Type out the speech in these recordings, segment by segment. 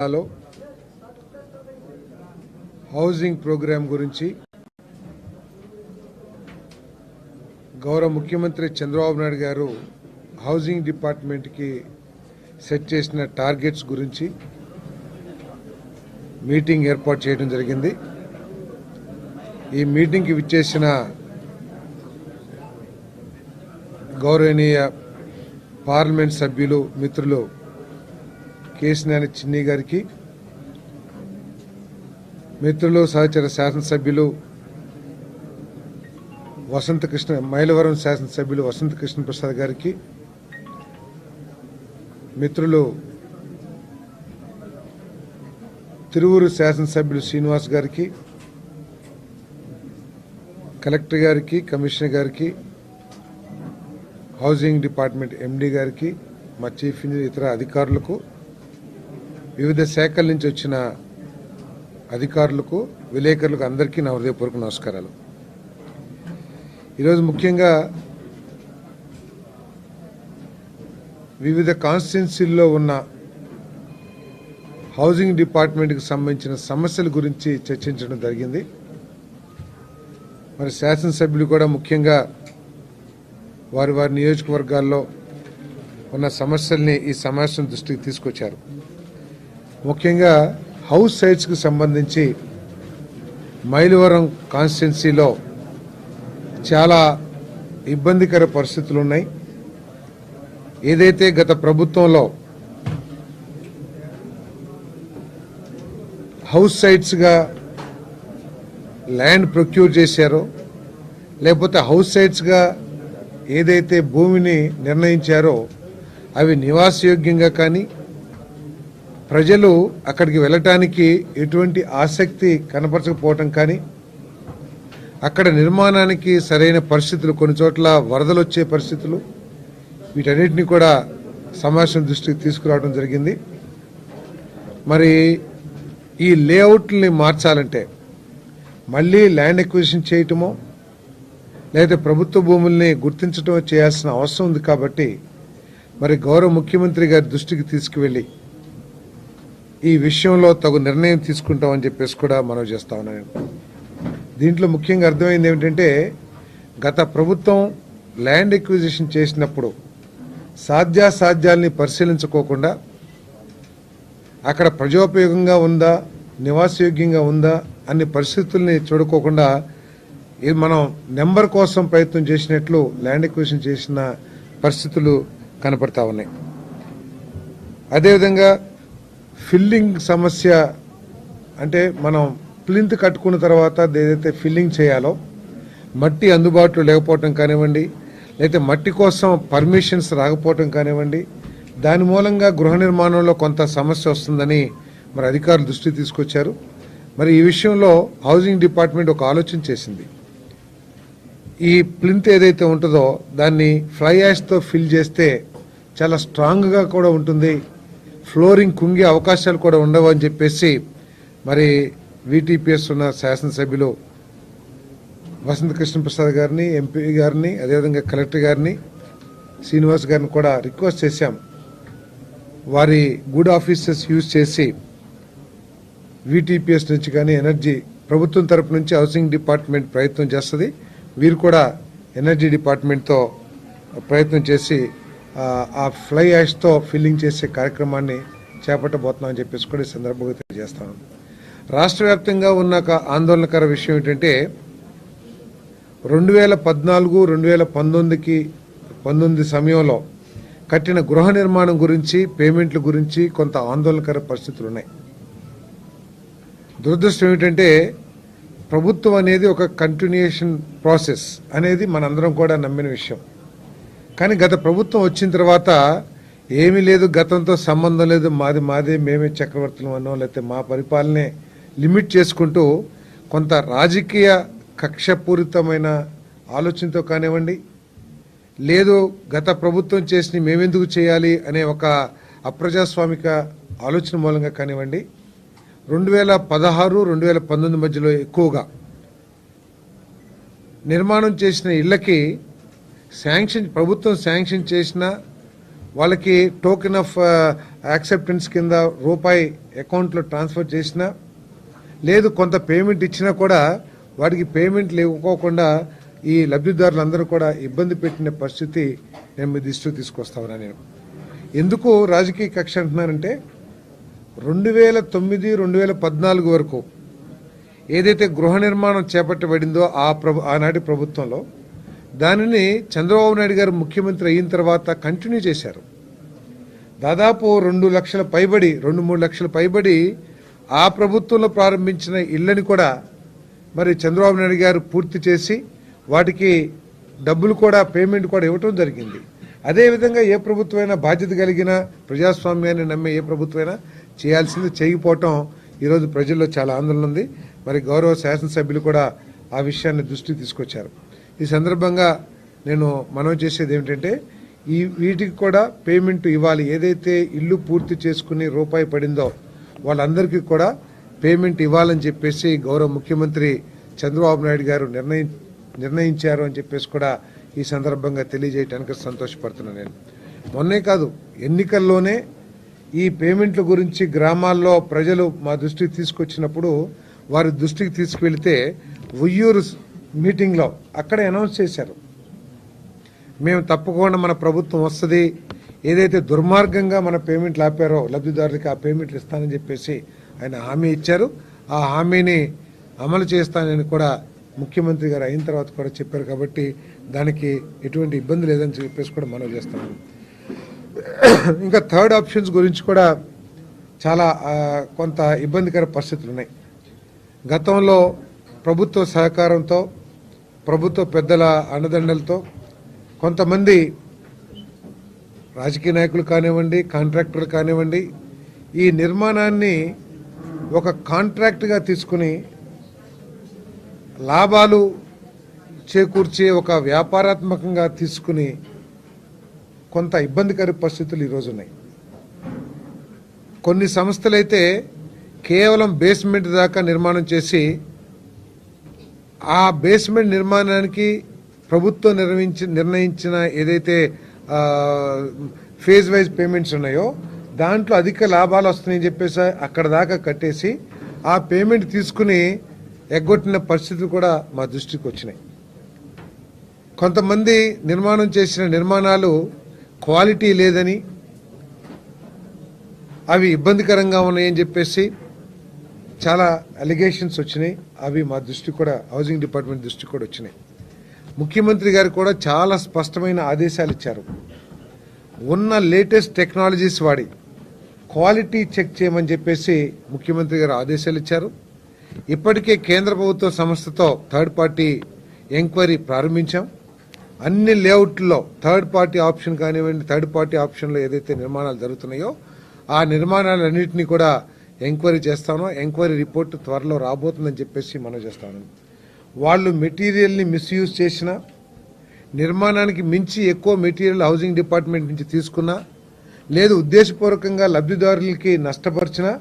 జిల్లాలో housing programme గురించి గౌరవ ముఖ్యమంత్రి చంద్రబాబు నాయుడు గారు హౌసింగ్ డిపార్ట్మెంట్కి సెట్ చేసిన టార్గెట్స్ గురించి మీటింగ్ ఏర్పాటు చేయడం జరిగింది. ఈ మీటింగ్కి విచ్చేసిన గౌరవనీయ పార్లమెంట్ సభ్యులు మిత్రులు కేసినేని చిన్ని గారికి మిత్రులు సహచర శాసనసభ్యులు వసంత కృష్ణ మైలవరం శాసనసభ్యులు వసంతకృష్ణ ప్రసాద్ గారికి మిత్రులు తిరువురు శాసనసభ్యులు శ్రీనివాస్ గారికి కలెక్టర్ గారికి కమిషనర్ గారికి హౌసింగ్ డిపార్ట్మెంట్ ఎండి గారికి మా చీఫ్ ఇంజనీర్ ఇతర అధికారులకు వివిధ శాఖల నుంచి వచ్చిన అధికారులకు విలేకరులకు అందరికీ నా హృదయపూర్వక నమస్కారాలు. ఈరోజు ముఖ్యంగా వివిధ కాన్స్టిట్యున్సీల్లో ఉన్న హౌసింగ్ డిపార్ట్మెంట్కి సంబంధించిన సమస్యల గురించి చర్చించడం జరిగింది. మరి శాసనసభ్యులు కూడా ముఖ్యంగా వారి వారి నియోజకవర్గాల్లో ఉన్న సమస్యల్ని ఈ సమావేశం దృష్టికి తీసుకొచ్చారు. ముఖ్యంగా హౌస్ సైట్స్కి సంబంధించి మైలవరం కాన్స్టిట్యున్సీలో చాలా ఇబ్బందికర పరిస్థితులు ఉన్నాయి ఏదైతే గత ప్రభుత్వంలో హౌస్ సైట్స్గా ల్యాండ్ ప్రొక్యూర్ చేశారో లేకపోతే హౌస్ సైట్స్గా ఏదైతే భూమిని నిర్ణయించారో అవి నివాసయోగ్యంగా కానీ ప్రజలు అక్కడికి వెళ్ళటానికి ఎటువంటి ఆసక్తి కనపరచకపోవటం కానీ అక్కడ నిర్మాణానికి సరైన పరిస్థితులు కొన్ని చోట్ల వరదలు వచ్చే పరిస్థితులు వీటన్నిటిని కూడా సమావేశం దృష్టికి తీసుకురావడం జరిగింది. మరి ఈ లేఅవుట్ని మార్చాలంటే మళ్ళీ ల్యాండ్ ఎక్విజిషన్ చేయటమో లేదా ప్రభుత్వ భూముల్ని గుర్తించటమో చేయాల్సిన అవసరం ఉంది కాబట్టి మరి గౌరవ ముఖ్యమంత్రి గారి దృష్టికి తీసుకువెళ్ళి ఈ విషయంలో తగు నిర్ణయం తీసుకుంటామని చెప్పేసి కూడా మనం చేస్తా ఉన్నాను. దీంట్లో ముఖ్యంగా అర్థమైంది ఏమిటంటే గత ప్రభుత్వం ల్యాండ్ ఎక్విజిషన్ చేసినప్పుడు సాధ్యాసాధ్యాల్ని పరిశీలించుకోకుండా అక్కడ ప్రజోపయోగంగా ఉందా నివాసయోగ్యంగా ఉందా అన్ని పరిస్థితుల్ని చూడుకోకుండా ఇది మనం నెంబర్ కోసం ప్రయత్నం చేసినట్లు ల్యాండ్ ఎక్విజిషన్ చేసిన పరిస్థితులు కనపడతా ఉన్నాయి. అదేవిధంగా ఫిల్లింగ్ సమస్య అంటే మనం ప్లింత్ కట్టుకున్న తర్వాత ఏదైతే ఫిల్లింగ్ చేయాలో మట్టి అందుబాటులో లేకపోవటం కానివ్వండి లేకపోతే మట్టి కోసం పర్మిషన్స్ రాకపోవటం కానివ్వండి దాని మూలంగా గృహ నిర్మాణంలో కొంత సమస్య వస్తుందని మరి అధికారులు దృష్టి తీసుకొచ్చారు. మరి ఈ విషయంలో హౌసింగ్ డిపార్ట్మెంట్ ఒక ఆలోచన చేసింది. ఈ ప్లింత్ ఏదైతే ఉంటుందో దాన్ని ఫ్లై యాష్తో ఫిల్ చేస్తే చాలా స్ట్రాంగ్గా కూడా ఉంటుంది. ఫ్లోరింగ్ కుంగే అవకాశాలు కూడా ఉండవు అని చెప్పేసి మరి వీటీపీఎస్ ఉన్న శాసనసభ్యులు వసంత కృష్ణప్రసాద్ గారిని ఎంపీ గారిని అదేవిధంగా కలెక్టర్ గారిని శ్రీనివాస్ గారిని కూడా రిక్వెస్ట్ చేశాం. వారి గుడ్ ఆఫీసెస్ యూజ్ చేసి వీటీపీఎస్ నుంచి కానీ ఎనర్జీ ప్రభుత్వం తరపు నుంచి హౌసింగ్ డిపార్ట్మెంట్ ప్రయత్నం చేస్తుంది. వీరు కూడా ఎనర్జీ డిపార్ట్మెంట్తో ప్రయత్నం చేసి ఆ, ఫ్లై యాష్తో ఫిల్లింగ్ చేసే కార్యక్రమాన్ని చేపట్టబోతున్నామని చెప్పేసి కూడా ఈ సందర్భంగా తెలియజేస్తాను. రాష్ట్ర వ్యాప్తంగా ఉన్న ఒక ఆందోళనకర విషయం ఏంటంటే రెండు వేల పద్నాలుగు రెండు వేల పంతొమ్మిదికి పంతొమ్మిది సమయంలో కట్టిన గృహ నిర్మాణం గురించి పేమెంట్ల గురించి కొంత ఆందోళనకర పరిస్థితులు ఉన్నాయి. దురదృష్టం ఏమిటంటే ప్రభుత్వం అనేది ఒక కంటిన్యూషన్ ప్రాసెస్ అనేది మనందరం కూడా నమ్మిన విషయం. కానీ గత ప్రభుత్వం వచ్చిన తర్వాత ఏమీ లేదు గతంతో సంబంధం లేదు. మాది మాదే మేమే చక్రవర్తులం అన్నో. లేకపోతే మా పరిపాలనే లిమిట్ చేసుకుంటూ కొంత రాజకీయ కక్షపూరితమైన ఆలోచనతో కానివ్వండి లేదు గత ప్రభుత్వం చేసి మేమెందుకు చేయాలి అనే ఒక అప్రజాస్వామిక ఆలోచన మూలంగా కానివ్వండి రెండు వేల పదహారు రెండు వేల పంతొమ్మిది మధ్యలో ఎక్కువగా నిర్మాణం చేసిన ఇళ్ళకి శాంక్షన్ ప్రభుత్వం శాంక్షన్ చేసిన వాళ్ళకి టోకెన్ ఆఫ్ యాక్సెప్టెన్స్ కింద రూపాయి అకౌంట్లో ట్రాన్స్ఫర్ చేసినా లేదు కొంత పేమెంట్ ఇచ్చినా కూడా వాడికి పేమెంట్ లేకపోకుండా ఈ లబ్ధిదారులందరూ కూడా ఇబ్బంది పెట్టిన పరిస్థితి నేను మీ దృష్టికి తీసుకొస్తా నేను. ఎందుకు రాజకీయ కక్ష అంటున్నానంటే రెండు వేల తొమ్మిది రెండు వేల పద్నాలుగు వరకు ఏదైతే గృహ నిర్మాణం చేపట్టబడిందో ఆ ప్రభు ఆనాటి ప్రభుత్వంలో దానిని చంద్రబాబు నాయుడు గారు ముఖ్యమంత్రి అయిన తర్వాత కంటిన్యూ చేశారు. దాదాపు రెండు లక్షల పైబడి రెండు మూడు లక్షల పైబడి ఆ ప్రభుత్వంలో ప్రారంభించిన ఇళ్ళని కూడా మరి చంద్రబాబు నాయుడు గారు పూర్తి చేసి వాటికి డబ్బులు కూడా పేమెంట్ కూడా ఇవ్వటం జరిగింది. అదేవిధంగా ఏ ప్రభుత్వమైనా బాధ్యత కలిగిన ప్రజాస్వామ్యాన్ని నమ్మే ఏ ప్రభుత్వమైనా చేయాల్సింది చేయకపోవటం ఈరోజు ప్రజల్లో చాలా ఆందోళన ఉంది. మరి గౌరవ శాసనసభ్యులు కూడా ఆ విషయాన్ని దృష్టికి తీసుకొచ్చారు. ఈ సందర్భంగా నేను మనవి చేసేది ఏమిటంటే ఈ వీటికి కూడా పేమెంట్ ఇవ్వాలి. ఏదైతే ఇల్లు పూర్తి చేసుకుని రూపాయి పడిందో వాళ్ళందరికీ కూడా పేమెంట్ ఇవ్వాలని చెప్పేసి గౌరవ ముఖ్యమంత్రి చంద్రబాబు నాయుడు గారు నిర్ణయం నిర్ణయించారు అని చెప్పేసి కూడా ఈ సందర్భంగా తెలియజేయడానికి సంతోషపడుతున్నాను నేను. మొన్నే కాదు ఎన్నికల్లోనే ఈ పేమెంట్ల గురించి గ్రామాల్లో ప్రజలు మా దృష్టికి తీసుకొచ్చినప్పుడు వారి దృష్టికి తీసుకువెళితే ఉయ్యూరు మీటింగ్లో అక్కడ అనౌన్స్ చేశారు. మేము తప్పకుండా మన ప్రభుత్వం వస్తుంది. ఏదైతే దుర్మార్గంగా మన పేమెంట్లు ఆపారో లబ్ధిదారులకి ఆ పేమెంట్లు ఇస్తానని చెప్పేసి ఆయన హామీ ఇచ్చారు. ఆ హామీని అమలు చేస్తానని కూడా ముఖ్యమంత్రి గారు అయిన తర్వాత కూడా చెప్పారు కాబట్టి దానికి ఎటువంటి ఇబ్బంది లేదని చెప్పేసి కూడా మనం చేస్తాము ఇంకా థర్డ్ ఆప్షన్స్ గురించి కూడా చాలా కొంత ఇబ్బందికర పరిస్థితులు ఉన్నాయి గతంలో ప్రభుత్వ సహకారంతో ప్రభుత్వ పెద్దల అండదండలతో కొంతమంది రాజకీయ నాయకులు కానివ్వండి కాంట్రాక్టర్లు కానివ్వండి ఈ నిర్మాణాన్ని ఒక కాంట్రాక్ట్గా తీసుకుని లాభాలు చేకూర్చే ఒక వ్యాపారాత్మకంగా తీసుకుని కొంత ఇబ్బందికర పరిస్థితులు ఈరోజు ఉన్నాయి. కొన్ని సంస్థలైతే కేవలం బేస్మెంట్ దాకా నిర్మాణం చేసి ఆ బేస్మెంట్ నిర్మాణానికి ప్రభుత్వం నిర్వహించి నిర్ణయించిన ఏదైతే ఫేజ్ వైజ్ పేమెంట్స్ ఉన్నాయో దాంట్లో అధిక లాభాలు వస్తున్నాయని చెప్పేసి అక్కడ దాకా కట్టేసి ఆ పేమెంట్ తీసుకుని ఎగ్గొట్టిన పరిస్థితులు కూడా మా దృష్టికి వచ్చినాయి. కొంతమంది నిర్మాణం చేసిన నిర్మాణాలు క్వాలిటీ లేదని అవి ఇబ్బందికరంగా ఉన్నాయని చెప్పేసి చాలా అలిగేషన్స్ వచ్చినాయి. అవి మా దృష్టి కూడా హౌసింగ్ డిపార్ట్మెంట్ దృష్టి కూడా వచ్చినాయి. ముఖ్యమంత్రి గారు కూడా చాలా స్పష్టమైన ఆదేశాలు ఇచ్చారు. ఉన్న లేటెస్ట్ టెక్నాలజీస్ వాడి క్వాలిటీ చెక్ చేయమని చెప్పేసి ముఖ్యమంత్రి గారు ఆదేశాలు ఇచ్చారు. ఇప్పటికే కేంద్ర ప్రభుత్వ సంస్థతో థర్డ్ పార్టీ ఎంక్వైరీ ప్రారంభించాం. అన్ని లేఅవుట్లో థర్డ్ పార్టీ ఆప్షన్ కానివ్వండి థర్డ్ పార్టీ ఆప్షన్లో ఏదైతే నిర్మాణాలు జరుగుతున్నాయో ఆ నిర్మాణాలన్నింటినీ కూడా ఎంక్వైరీ చేస్తాను ఎంక్వైరీ రిపోర్ట్ త్వరలో రాబోతుందని చెప్పేసి మనం చేస్తాను. వాళ్ళు మెటీరియల్ని మిస్యూజ్ చేసినా నిర్మాణానికి మించి ఎక్కువ మెటీరియల్ హౌసింగ్ డిపార్ట్మెంట్ నుంచి తీసుకున్నా లేదు ఉద్దేశపూర్వకంగా లబ్ధిదారులకి నష్టపరిచిన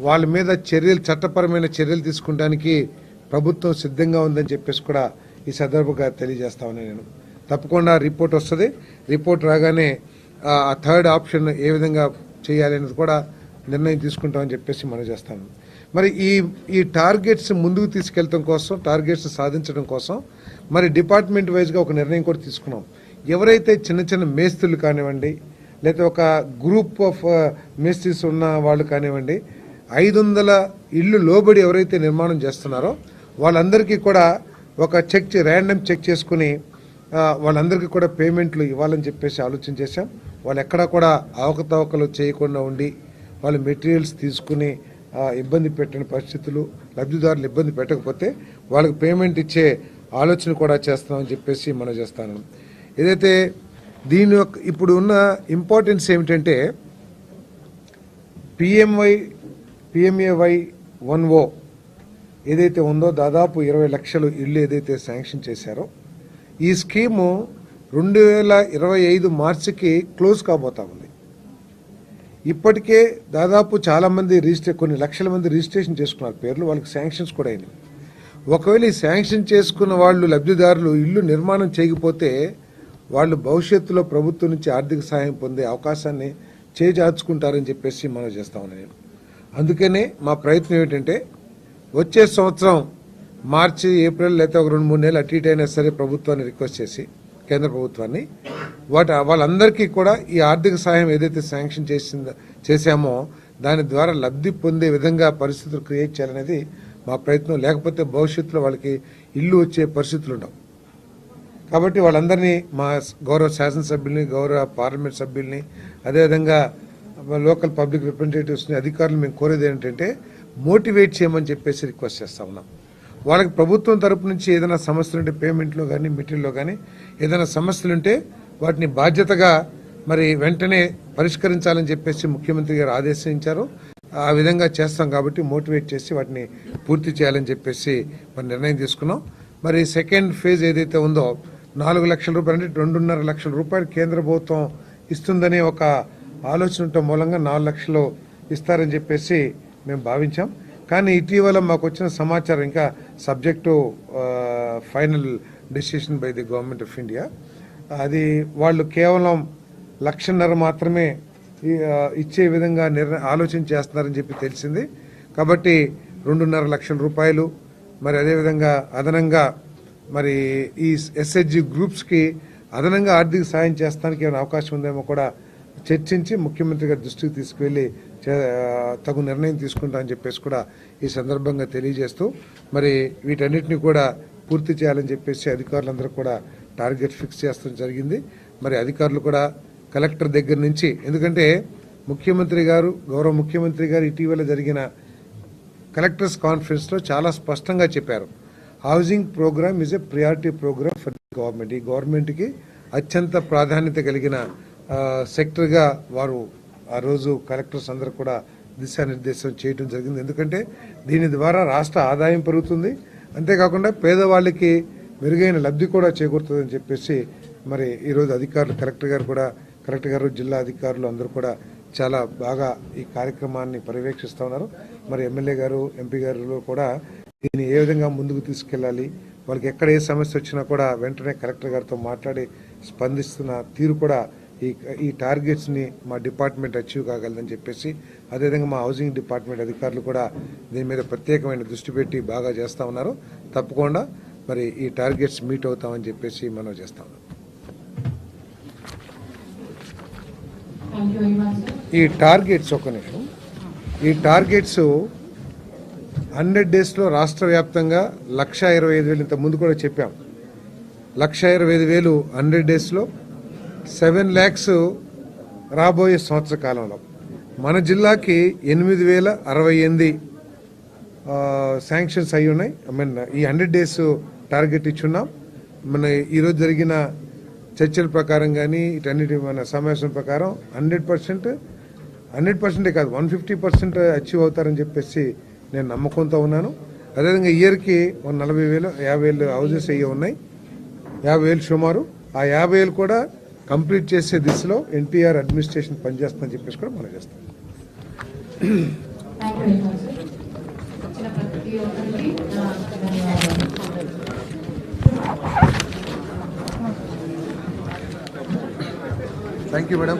వాళ్ళ మీద చర్యలు చట్టపరమైన చర్యలు తీసుకోవడానికి ప్రభుత్వం సిద్ధంగా ఉందని చెప్పేసి కూడా ఈ సందర్భంగా తెలియజేస్తామని నేను. తప్పకుండా రిపోర్ట్ వస్తుంది. రిపోర్ట్ రాగానే ఆ థర్డ్ ఆప్షన్ ఏ విధంగా చేయాలి అనేది కూడా నిర్ణయం తీసుకుంటామని చెప్పేసి మనం చేస్తాను. మరి ఈ ఈ టార్గెట్స్ ముందుకు తీసుకెళ్ళటం కోసం టార్గెట్స్ సాధించడం కోసం మరి డిపార్ట్మెంట్ వైజ్గా ఒక నిర్ణయం కూడా తీసుకున్నాం. ఎవరైతే చిన్న చిన్న మేస్తులు కానివ్వండి లేకపోతే ఒక గ్రూప్ ఆఫ్ మేస్త్రీస్ ఉన్న వాళ్ళు కానివ్వండి ఐదు వందల ఇళ్ళు లోబడి ఎవరైతే నిర్మాణం చేస్తున్నారో వాళ్ళందరికీ కూడా ఒక చెక్ ర్యాండమ్ చెక్ చేసుకుని వాళ్ళందరికీ కూడా పేమెంట్లు ఇవ్వాలని చెప్పేసి ఆలోచన చేశాం. వాళ్ళు ఎక్కడా కూడా అవకతవకలు చేయకుండా ఉండి వాళ్ళు మెటీరియల్స్ తీసుకుని ఇబ్బంది పెట్టిన పరిస్థితులు లబ్ధిదారులు ఇబ్బంది పెట్టకపోతే వాళ్ళకి పేమెంట్ ఇచ్చే ఆలోచన కూడా చేస్తామని చెప్పేసి మనం చేస్తాను. ఏదైతే దీని యొక్క ఇప్పుడు ఉన్న ఇంపార్టెన్స్ ఏమిటంటే పిఎంవై పిఎంఏవై వన్ ఓ ఏదైతే ఉందో దాదాపు ఇరవై లక్షలు ఇల్లు ఏదైతే శాంక్షన్ చేశారో ఈ స్కీము రెండు వేల ఇరవై ఐదు మార్చికి క్లోజ్ కాబోతా ఉంది. ఇప్పటికే దాదాపు చాలామంది రిజిస్ట్రే రిజిస్టర్ కొన్ని లక్షల మంది రిజిస్ట్రేషన్ చేసుకున్నారు. పేర్లు వాళ్ళకి శాంక్షన్స్ కూడా అయినాయి. ఒకవేళ ఈ శాంక్షన్ చేసుకున్న వాళ్ళు లబ్ధిదారులు ఇల్లు నిర్మాణం చేయకపోతే వాళ్ళు భవిష్యత్తులో ప్రభుత్వం నుంచి ఆర్థిక సహాయం పొందే అవకాశాన్ని చేజార్చుకుంటారని చెప్పేసి మనం చేస్తా ఉన్నాను నేను అందుకనే మా ప్రయత్నం ఏమిటంటే వచ్చే సంవత్సరం మార్చి ఏప్రిల్ లేకపోతే ఒక రెండు మూడు నెలలు అటు ఇటు అయినా సరే ప్రభుత్వాన్ని రిక్వెస్ట్ చేసి కేంద్ర ప్రభుత్వాన్ని. వాటి వాళ్ళందరికీ కూడా ఈ ఆర్థిక సహాయం ఏదైతే శాంక్షన్ చేసిందో చేశామో దాని ద్వారా లబ్ధి పొందే విధంగా పరిస్థితులు క్రియేట్ చేయాలనేది మా ప్రయత్నం. లేకపోతే భవిష్యత్తులో వాళ్ళకి ఇల్లు వచ్చే పరిస్థితులు ఉండవు. కాబట్టి వాళ్ళందరినీ మా గౌరవ శాసనసభ్యుల్ని గౌరవ పార్లమెంట్ సభ్యుల్ని అదేవిధంగా లోకల్ పబ్లిక్ రిప్రజెంటేటివ్స్ని అధికారులు మేము కోరేది ఏంటంటే మోటివేట్ చేయమని చెప్పేసి రిక్వెస్ట్ చేస్తా ఉన్నాం. వాళ్ళకి ప్రభుత్వం తరపు నుంచి ఏదైనా సమస్యలు ఉంటే పేమెంట్లో కానీ మెటీరియల్లో కానీ ఏదైనా సమస్యలు ఉంటే వాటిని బాధ్యతగా మరి వెంటనే పరిష్కరించాలని చెప్పేసి ముఖ్యమంత్రి గారు ఆదేశించారు. ఆ విధంగా చేస్తాం కాబట్టి మోటివేట్ చేసి వాటిని పూర్తి చేయాలని చెప్పేసి మరి నిర్ణయం తీసుకున్నాం. మరి సెకండ్ ఫేజ్ ఏదైతే ఉందో నాలుగు లక్షల రూపాయలు అంటే రెండున్నర లక్షల రూపాయలు కేంద్ర ప్రభుత్వం ఇస్తుందనే ఒక ఆలోచన మూలంగా నాలుగు లక్షలు ఇస్తారని చెప్పేసి మేము భావించాం. కానీ ఇటీవల మాకు వచ్చిన సమాచారం ఇంకా subject final decision by the government of India అది వాళ్ళు కేవలం లక్షన్నర మాత్రమే ఇచ్చే విధంగా నిర్ణయం ఆలోచన చేస్తున్నారని చెప్పి తెలిసింది. కాబట్టి రెండున్నర లక్షల రూపాయలు మరి అదేవిధంగా అదనంగా మరి ఈ ఎస్హెచ్జి గ్రూప్స్కి అదనంగా ఆర్థిక సాయం చేస్తానికి ఏమైనా అవకాశం ఉందేమో కూడా చర్చించి ముఖ్యమంత్రి గారి దృష్టికి తీసుకువెళ్ళి తగు నిర్ణయం తీసుకుంటా అని చెప్పేసి కూడా ఈ సందర్భంగా తెలియజేస్తూ మరి వీటన్నిటిని కూడా పూర్తి చేయాలని చెప్పేసి అధికారులందరూ కూడా టార్గెట్ ఫిక్స్ చేస్తడం జరిగింది. మరి అధికారులు కూడా కలెక్టర్ దగ్గర నుంచి ఎందుకంటే ముఖ్యమంత్రి గారు గౌరవ ముఖ్యమంత్రి గారు ఇటీవల జరిగిన కలెక్టర్స్ కాన్ఫరెన్స్లో చాలా స్పష్టంగా చెప్పారు. Housing programme is a priority programme for government. ఈ గవర్నమెంట్కి అత్యంత ప్రాధాన్యత కలిగిన సెక్టర్గా వారు ఆ రోజు కలెక్టర్స్ అందరూ కూడా దిశానిర్దేశం చేయడం జరిగింది. ఎందుకంటే దీని ద్వారా రాష్ట్ర ఆదాయం పెరుగుతుంది. అంతేకాకుండా పేదవాళ్ళకి మెరుగైన లబ్ధి కూడా చేకూరుతుందని చెప్పేసి మరి ఈరోజు అధికారులు కలెక్టర్ గారు కూడా కలెక్టర్ గారు జిల్లా అధికారులు అందరూ కూడా చాలా బాగా ఈ కార్యక్రమాన్ని పర్యవేక్షిస్తూ ఉన్నారు. మరి ఎమ్మెల్యే గారు ఎంపీ గారు కూడా దీన్ని ఏ విధంగా ముందుకు తీసుకెళ్ళాలి వాళ్ళకి ఎక్కడ ఏ సమస్య వచ్చినా కూడా వెంటనే కలెక్టర్ గారితో మాట్లాడి స్పందిస్తున్న తీరు కూడా ఈ ఈ టార్గెట్స్ని మా డిపార్ట్మెంట్ అచీవ్ కాగలదని చెప్పేసి అదేవిధంగా మా హౌసింగ్ డిపార్ట్మెంట్ అధికారులు కూడా దీని మీద ప్రత్యేకమైన దృష్టి పెట్టి బాగా చేస్తూ ఉన్నారు. తప్పకుండా మరి ఈ టార్గెట్స్ మీట్ అవుతామని చెప్పేసి మనం చేస్తా ఉన్నాం. ఈ టార్గెట్స్ ఒక నిమిషం. ఈ టార్గెట్స్ హండ్రెడ్ డేస్లో రాష్ట్ర వ్యాప్తంగా లక్ష ఇరవై ఐదు వేలు ఇంత ముందు కూడా చెప్పాం. లక్ష ఇరవై ఐదు వేలు హండ్రెడ్ డేస్లో సెవెన్ ల్యాక్స్ రాబోయే సంవత్సర కాలంలో. మన జిల్లాకి ఎనిమిది వేల అరవై ఎనిమిది శాంక్షన్స్ అయి ఉన్నాయి. ఐ మీన్ ఈ హండ్రెడ్ డేస్ టార్గెట్ ఇచ్చున్నాం. మన ఈరోజు జరిగిన చర్చల ప్రకారం కానీ ఇటన్నిటి మన సమావేశం ప్రకారం హండ్రెడ్ పర్సెంట్ హండ్రెడ్ పర్సెంటే కాదు వన్ ఫిఫ్టీ పర్సెంట్ అచీవ్ అవుతారని చెప్పేసి నేను నమ్మకంతో ఉన్నాను. అదేవిధంగా ఇయర్కి ఒక నలభై వేలు యాభై వేలు హౌజెస్ అయ్యి ఉన్నాయి. యాభై వేలు సుమారు. ఆ యాభై వేలు కూడా కంప్లీట్ చేసే దిశలో ఎన్టీఆర్ అడ్మినిస్ట్రేషన్ పనిచేస్తుందని చెప్పేసి కూడా మనం చేస్తాం Thank you very much, sir. వచ్చిన ప్రతి ఒక్కరికి నా ధన్యవాదాలు. Thank you, madam.